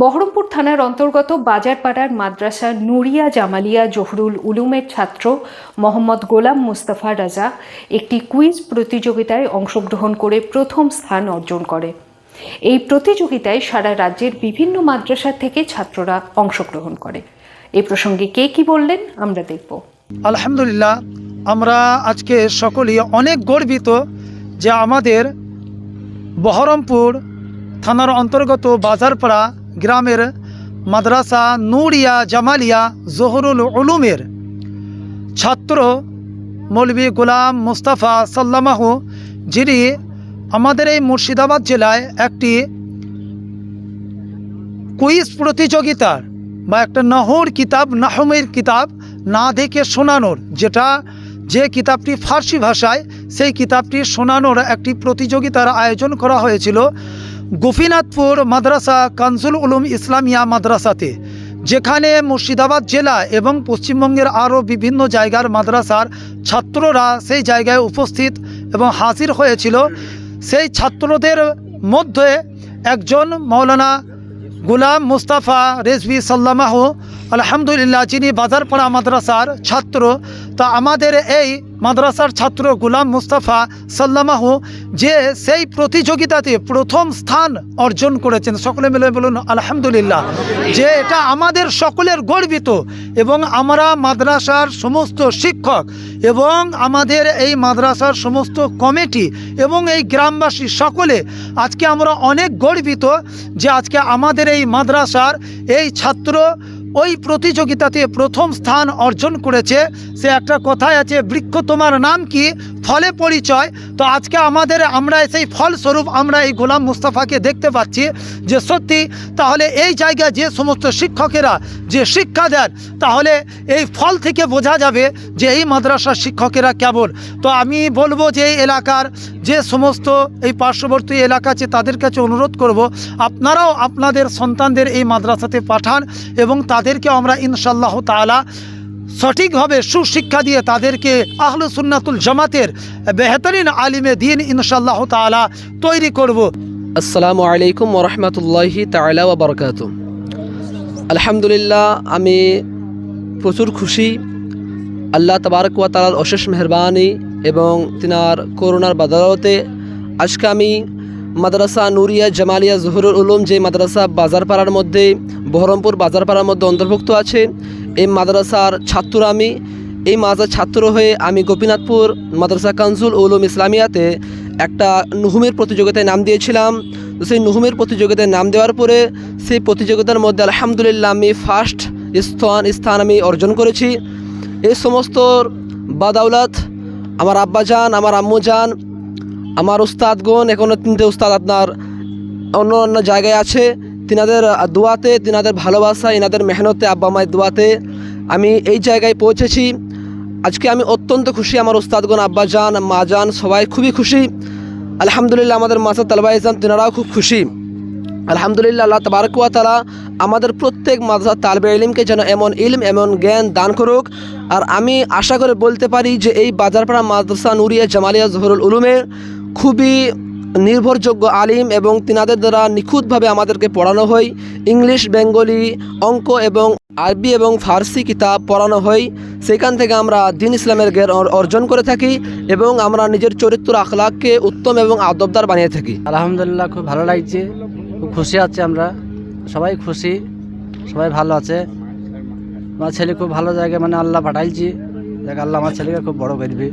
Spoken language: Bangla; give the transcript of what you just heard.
বহরমপুর থানার অন্তর্গত বাজারপাড়ার মাদ্রাসা নুরিয়া জামালিয়া জহরুল উলুমের ছাত্র মোহাম্মদ গোলাম মুস্তাফা রাজা একটি কুইজ প্রতিযোগিতায় অংশগ্রহণ করে প্রথম স্থান অর্জন করে। এই প্রতিযোগিতায় সারা রাজ্যের বিভিন্ন মাদ্রাসা থেকে ছাত্ররা অংশগ্রহণ করে। এ প্রসঙ্গে কে কি বললেন আমরা দেখব। আলহামদুলিল্লাহ, আমরা আজকে সকলেই অনেক গর্বিত যে আমাদের বহরমপুর থানার অন্তর্গত বাজারপাড়া গ্রামের মাদ্রাসা নুরিয়া জামালিয়া জহরুল উলুমের ছাত্র মৌলবী গোলাম মুস্তাফা সাল্লামাহু, যিনি আমাদের এই মুর্শিদাবাদ জেলায় একটি কুইজ প্রতিযোগিতার বা একটা নহর কিতাব, নাহমের কিতাব না দেখে শোনানোর, যেটা যে কিতাবটি ফার্সি ভাষায়, সেই কিতাবটি শোনানোর একটি প্রতিযোগিতার আয়োজন করা হয়েছিল। গোপীনাথপুর মাদ্রাসা কানসুল উলুম ইসলামিয়া মাদ্রাসাতে, যেখানে মুর্শিদাবাদ জেলা এবং পশ্চিমবঙ্গের আরও বিভিন্ন জায়গার মাদ্রাসার ছাত্ররা সেই জায়গায় উপস্থিত এবং হাজির হয়েছিল। সেই ছাত্রদের মধ্যে একজন মৌলানা গুলাম মুস্তাফা রেজভি সাল্লামাহ, আলহামদুলিল্লাহ, যিনি বাজারপাড়া মাদ্রাসার ছাত্র, তা আমাদের এই মাদ্রাসার ছাত্র গুলাম মুস্তাফা সাল্লামাহ, যে সেই প্রতিযোগিতাতে প্রথম স্থান অর্জন করেছেন। সকলে মিলে বলুন, আলহামদুলিল্লাহ। যে এটা আমাদের সকলের গর্বিত এবং আমরা মাদ্রাসার সমস্ত শিক্ষক এবং আমাদের এই মাদ্রাসার সমস্ত কমিটি এবং এই গ্রামবাসী সকলে আজকে আমরা অনেক গর্বিত যে আজকে আমাদের এই মাদ্রাসার এই ছাত্র ওই প্রতিযোগিতাতে প্রথম স্থান অর্জন করেছে। সে একটা কথাই আছে, বৃক্ষ তোমার নাম কি? ফলে পরিচয়। তো আজকে আমাদের আমরা সেই ফলস্বরূপ আমরা এই গোলাম মুস্তাফাকে দেখতে পাচ্ছি যে সত্যি তাহলে এই জায়গায় যে সমস্ত শিক্ষকেরা যে শিক্ষা দেন, তাহলে এই ফল থেকে বোঝা যাবে যে এই মাদ্রাসার শিক্ষকেরা কেমন। তো আমি বলব যে এই এলাকার যে সমস্ত এই পার্শ্ববর্তী এলাকা আছে তাদের কাছে অনুরোধ করব, আপনারাও আপনাদের সন্তানদের এই মাদ্রাসাতে পাঠান এবং তাদেরকে আমরা ইনশাল্লাহ তাআলা সঠিকভাবে সুশিক্ষা দিয়ে তাদেরকে আহলু সুন্নাতুল জামাতের বেহতরিন আলিমে দিন ইনশাল্লাহ তাআলা তৈরি করব। আসসালামু আলাইকুম ওরহমতুল্লাহি তালা বারকাত আলহামদুলিল্লাহ, আমি প্রচুর খুশি। আল্লাহ তবারক অশেষ মেহরবানি এবং তিনার করোনার বাদালতে আজকে আমি মাদ্রাসা নুরিয়া জামালিয়া জহুরুল উলুম যে মাদ্রাসা বাজারপাড়ার মধ্যে, বহরমপুর বাজারপাড়ার মধ্যে অন্তর্ভুক্ত আছে, এই মাদ্রাসার ছাত্র আমি। এই মাদ্রাসার ছাত্র হয়ে আমি গোপীনাথপুর মাদ্রাসা কানজুল উলুম ইসলামিয়াতে একটা নুহুমের প্রতিযোগিতায় নাম দিয়েছিলাম। তো সেই নুহুমের প্রতিযোগিতায় নাম দেওয়ার পরে সেই প্রতিযোগিতার মধ্যে আলহামদুলিল্লাহ আমি ফার্স্ট স্থান স্থান আমি অর্জন করেছি। এই সমস্ত বাদাউলাত আমার আব্বাজান আমার আম্মু আম্মুজান আমার উস্তাদগণ এখনও তিনটে উস্তাদ আপনার অন্য অন্য জায়গায় আছে। তিনাদের দোয়াতে, তিনাদের ভালোবাসা এনাদের মেহনতে, আব্বা মায়ের দোয়াতে আমি এই জায়গায় পৌঁছেছি। আজকে আমি অত্যন্ত খুশি, আমার উস্তাদগণ আব্বাজান মাজান সবাই খুবই খুশি। আলহামদুলিল্লাহ, আমাদের মাসা তালবা ইসলাম তিনারাও খুব খুশি। আলহামদুলিল্লাহ, আল্লাহ তবারকুয়া তালা আমাদের প্রত্যেক মাদ্রাসা তালবে ইলিমকে যেন এমন ইলম, এমন জ্ঞান দান করুক। আর আমি আশা করে বলতে পারি যে এই বাজারপাড়া মাদ্রাসা নুরিয়া জামালিয়া জহরুল উলুমের খুবই নির্ভরযোগ্য আলিম এবং তিনাদের দ্বারা নিখুঁতভাবে আমাদেরকে পড়ানো হয়। ইংলিশ, বেঙ্গলি, অঙ্ক এবং আরবি এবং ফার্সি কিতাব পড়ানো হয়। সেখান থেকে আমরা দিন ইসলামের জ্ঞান অর্জন করে থাকি এবং আমরা নিজের চরিত্র, আখলাককে উত্তম এবং আদবদার বানিয়ে থাকি। আলহামদুলিল্লাহ, খুব ভালো লাগছে। খুব খুশি আছি আমরা। সবাই খুশি, সবাই ভালো আছে। আমার ছেলে খুব ভালো জায়গায় মানে আল্লাহ পাঠাইছি। দেখ আল্লাহ আমার ছেলেকে খুব বড় করবে।